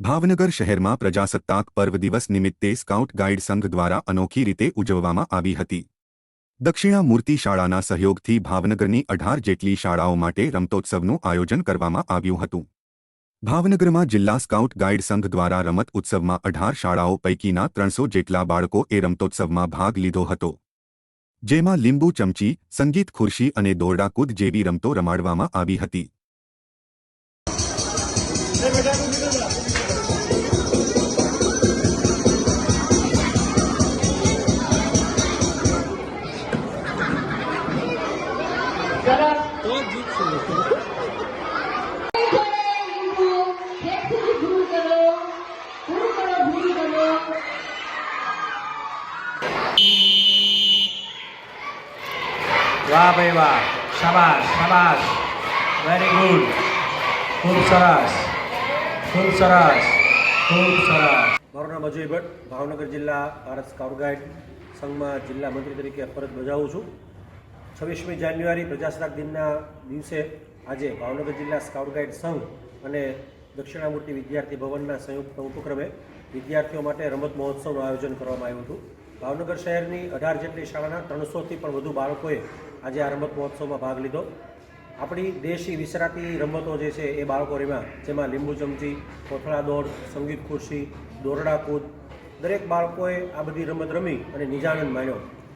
ભાવનગર શહેરમાં પ્રજાસત્તાક પર્વ દિવસ નિમિત્તે સ્કાઉટ ગાઈડ સંઘ દ્વારા અનોખી રીતે ઉજવવામાં આવી હતી. દક્ષિણામૂર્તિ શાળાના સહયોગથી ભાવનગરની અઢાર જેટલી શાળાઓ માટે રમતોત્સવનું આયોજન કરવામાં આવ્યું હતું. ભાવનગરમાં જિલ્લા સ્કાઉટ ગાઈડ સંઘ દ્વારા રમત ઉત્સવમાં અઢાર શાળાઓ પૈકીના ત્રણસો જેટલા બાળકોએ રમતોત્સવમાં ભાગ લીધો હતો. જેમાં લીંબુ ચમચી, સંગીત ખુરશી અને દોરડાકૂદ જેવી રમતો રમાડવામાં આવી હતી. વાહ ભાઈ વાહ, શાબાશ શાબાશ. વેરી ગુડ ખૂબ સરસ. ખૂબ સરસ. ખૂબ સરસ. મારું નામ અજય ભટ્ટ, ભાવનગર જિલ્લા ભારત સ્કાઉટ ગાઈડ, સંઘમાં જિલ્લા મંત્રી તરીકે ફરજ બજાવું છું. છવ્વીસમી જાન્યુઆરી પ્રજાસત્તાક દિનના દિવસે આજે ભાવનગર જિલ્લા સ્કાઉટ ગાઈડ સંઘ અને દક્ષિણામૂર્તિ વિદ્યાર્થી ભવનના સંયુક્ત ઉપક્રમે વિદ્યાર્થીઓ માટે રમત મહોત્સવનું આયોજન કરવામાં આવ્યું હતું. ભાવનગર શહેરની અઢાર જેટલી શાળાના ત્રણસોથી પણ વધુ બાળકોએ આજે આ રમત મહોત્સવમાં ભાગ લીધો. આપણી દેશી વિસરાતી રમતો જે છે એ બાળકો રમ્યા જેમાં લીંબુ ચમચી, કોથળા દોડ, સંગીત ખુરશી, દોરડા કૂદ, દરેક બાળકોએ આ બધી રમત રમી અને નિજાનંદ માણ્યો.